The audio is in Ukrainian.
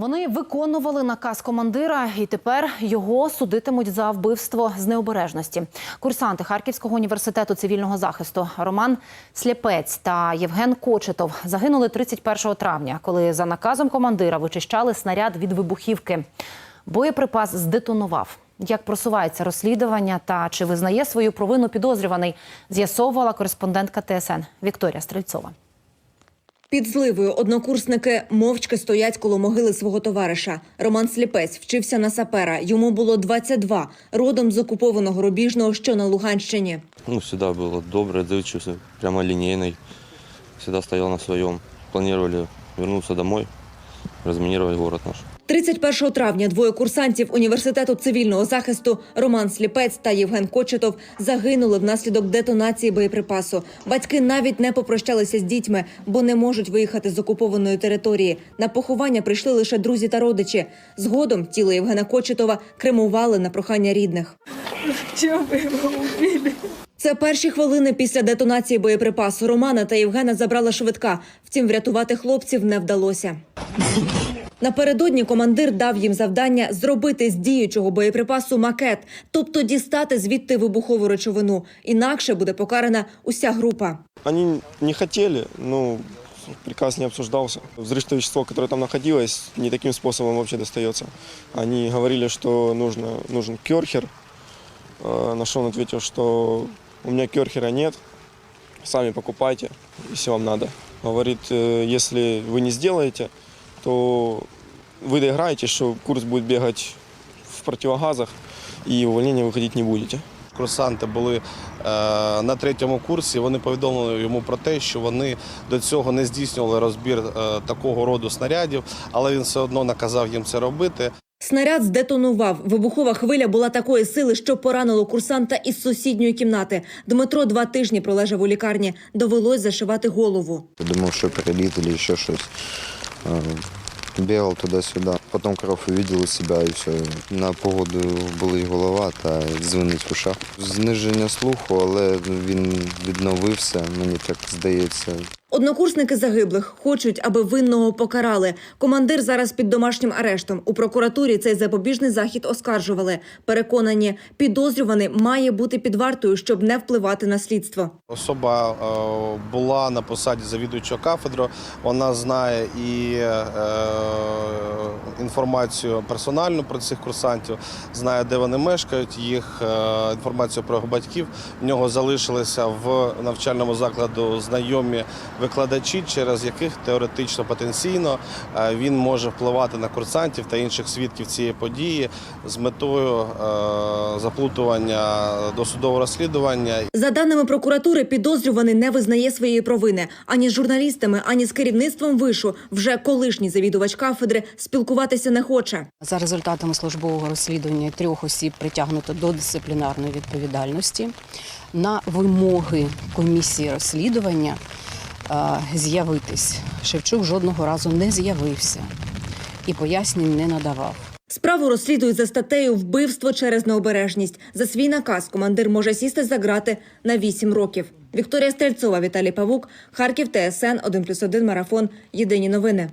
Вони виконували наказ командира, і тепер його судитимуть за вбивство з необережності. Курсанти Харківського університету цивільного захисту Роман Сліпець та Євген Кочетов загинули 31 травня, коли за наказом командира вичищали снаряд від вибухівки. Боєприпас здетонував. Як просувається розслідування та чи визнає свою провину підозрюваний, з'ясовувала кореспондентка ТСН Вікторія Стрельцова. Під зливою однокурсники мовчки стоять коло могили свого товариша. Роман Сліпець вчився на сапера. Йому було 22, родом з окупованого Рубіжного, що на Луганщині. Ну, всегда было добрый, отзывчивый, прямолинейный. Всегда стоял на своем. Планировали вернуться домой, разминировать город наш. 31 травня двоє курсантів університету цивільного захисту Роман Сліпець та Євген Кочетов загинули внаслідок детонації боєприпасу. Батьки навіть не попрощалися з дітьми, бо не можуть виїхати з окупованої території. На поховання прийшли лише друзі та родичі. Згодом тіло Євгена Кочетова кремували на прохання рідних. Убили? Це перші хвилини після детонації боєприпасу. Романа та Євгена забрала швидка. Втім, врятувати хлопців не вдалося. Напередодні командир дав їм завдання зробити з діючого боєприпасу макет, тобто дістати звідти вибухову речовину. Інакше буде покарана уся група. Они не хотели, но приказ не обсуждался. Взрывчатое вещество, которое там находилось, не таким способом вообще достается. Они говорили, что нужно, нужен керхер. Э, На что он ответил, что у меня керхера нет, сами покупайте, если вам надо. Говорит, «Э, если вы не сделаете, то вы доиграете, что курс будет бегать в противогазах, и увольнения выходить не будете. Курсанти були е, на третьому курсі. Вони повідомили йому про те, що вони до цього не здійснювали розбір е, такого роду снарядів, але він все одно наказав їм це робити. Снаряд здетонував. Вибухова хвиля була такої сили, що поранило курсанта із сусідньої кімнати. Дмитро два тижні пролежав у лікарні. Довелось зашивати голову. Я думал, что перелит или еще что-то. Э, Бегал туда-сюда. Потом кров увидел у себя и все. На погоду болить голова та дзвонить в ушах. Зниження слуху, але він відновився, мені так здається. Однокурсники загиблих хочуть, аби винного покарали. Командир зараз під домашнім арештом. У прокуратурі цей запобіжний захід оскаржували. Переконані, підозрюваний має бути під вартою, щоб не впливати на слідство. Особа е, була на посаді завідуючого кафедру. Вона знає і е, інформацію персональну про цих курсантів, знає, де вони мешкають, їх е, інформацію про батьків. В нього залишилися в навчальному закладу знайомі викладачі, через яких теоретично потенційно е, він може впливати на курсантів та інших свідків цієї події з метою е, заплутування досудового розслідування За даними прокуратури, підозрюваний не визнає своєї провини ані з журналістами, ані з керівництвом вишу. Вже колишній завідувач кафедри спілкуватися не хоче. За результатами службового розслідування трьох осіб притягнуто до дисциплінарної відповідальності. На вимоги комісії розслідування з'явитись Шевчук жодного разу не з'явився і пояснень не надавав. Справу розслідують за статтею вбивство через необережність. За свій наказ командир може сісти за грати на 8 років. Вікторія Стрельцова, Віталій Павук, Харків, ТСН 1+,1 марафон. Єдині новини.